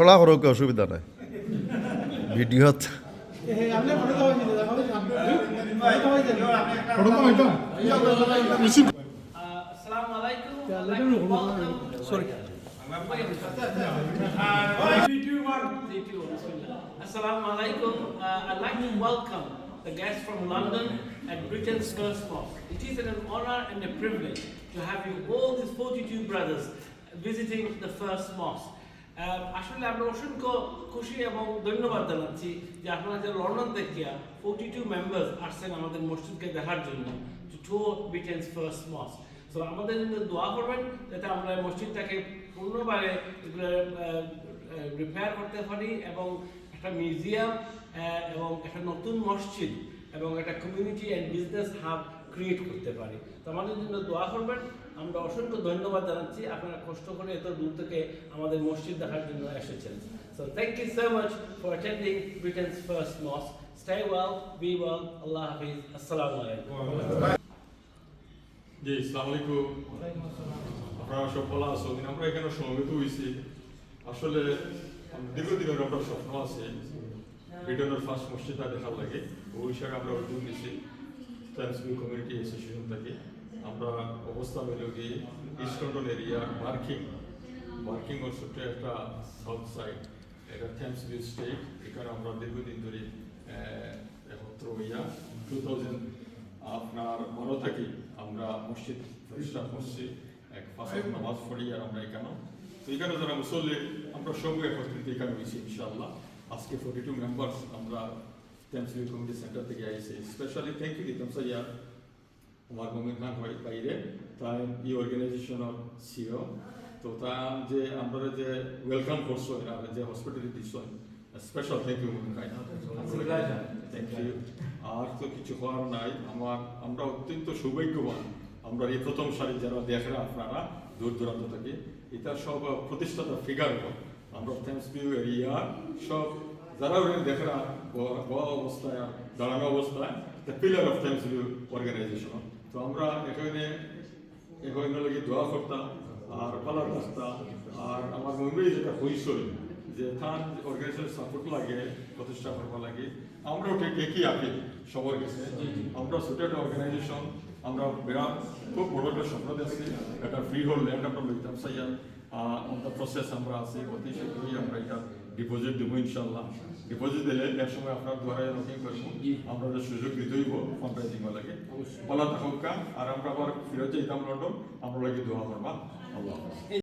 খোলা করো কে অসুবিধা নাই ভিডিওত Assalamu alaikum. I'd like to welcome. Sorry. Assalamu alaikum. Uh, I'd like to welcome the guests from London at Britain's first mosque. It is an honor and a privilege to have you all these 42 brothers visiting the first mosque. আসলে আমরা অসংখ্য খুশি এবং ধন্যবাদ জানাচ্ছি যে আপনারা যে লন্ডন থেকে ফোর্টি টু মেম্বার্স আসছেন আমাদের মসজিদকে দেখার জন্য টু ফার্স্ট সো আমাদের জন্য দোয়া করবেন যাতে আমরা মসজিদটাকে পূর্ণভাবে রিপেয়ার করতে পারি এবং একটা মিউজিয়াম এবং একটা নতুন মসজিদ এবং একটা community and business hub create করতে পারি। তো আমাদের জন্য দোয়া করবেন। আমরা অসংখ্য ধন্যবাদ জানাচ্ছি। আপনারা কষ্ট করে এত দূর থেকে আমাদের মসজিদ দেখার জন্য এসেছেন। So thank you so much for attending Britain's first mosque stay well be well আল্লাহ হাফিজ আসসালামু আলাইকুম জি ইসলাম আলাইকুম। আপনারা সব ভালো আছো আমরা এখানে সমবেত হয়েছি। আসলে দীর্ঘদিনের আমরা স্বপ্ন আছে ব্রিটেনের ফার্স্ট মসজিদটা দেখার লাগে। ওই হিসাবে আমরা উদ্যোগ নিছি ট্রান্সভিউ কমিউনিটি অ্যাসোসিয়েশন থেকে আমরা অবস্থা হইল কি ইস্ট লন্ডন এরিয়া মার্কিং ওর ছোট্ট একটা সাউথ সাইড এটা থ্যামস ভিউ স্টেট এখানে আমরা দীর্ঘদিন ধরে একত্র হইয়া টু থাউজেন্ড আপনার বারো থেকে আমরা মসজিদ প্রতিষ্ঠা করছি, এক ফাঁসের নামাজ পড়ি আর আমরা এখানে তো এখানে যারা মুসল্লি, আমরা সঙ্গে একত্রিত এখানে হয়েছি ইনশাআল্লাহ। আজকে ফোর্টি টু মেম্বার্স আমরা টেমসিবি কমিউনিটি সেন্টার থেকে আইছি স্পেশালি থ্যাংক ইউ দিতাম সাইয়া আমার মমিন খান হয় বাইরে। তাই এই অর্গানাইজেশনের সিও তো তা যে আমরা যে ওয়েলকাম করছ, এরা যে হসপিটালিটি দিচ্ছ special thank you Momin Khan thank you আর তো কিছু হওয়ার নাই। আমার, আমরা অত্যন্ত সৌভাগ্যবান। আমরা এই প্রথম সারি যারা দেখরা আপনারা, দূর দূরান্ত থেকে, এটা সব প্রতিষ্ঠাতা ফিগার আমরা থ্যাংকস ভিউ এরিয়া, সব যারা ওখানে দেখরা বড় অবস্থায় দাঁড়ানো অবস্থায় the pillar of view organization তো আমরা এখানে এখানে লাগি দোয়া করতাম, আর পালার রাস্তা আর আমার মনে যেটা হইসই যে থান অর্গানাইজেশন সাপোর্ট লাগে, প্রতিষ্ঠা করবা লাগে আমরা ওটা একই আপি সবার কাছে। আমরা ছোট একটা অর্গানাইজেশন আমরা বিরাট, খুব বড় একটা স্বপ্ন দেখছি, একটা ফ্রি হোল ল্যান্ড আমরা লইতাম সাইয়া আমরা প্রসেস আমরা আছি, অতি শীঘ্রই আমরা এটা ডিপোজিট দেবো ইনশাল্লাহ ডিপোজিট দিলে এক সময় আপনার দ্বারা রকিং করব। আমরা সুযোগ দিতেই ফান্ড রাইজিং লাগে পালা থাকুক আর আমরা আবার ফিরত যাইতাম লন্ডন আমরা লাগে দোয়া করবা। আল্লাহ।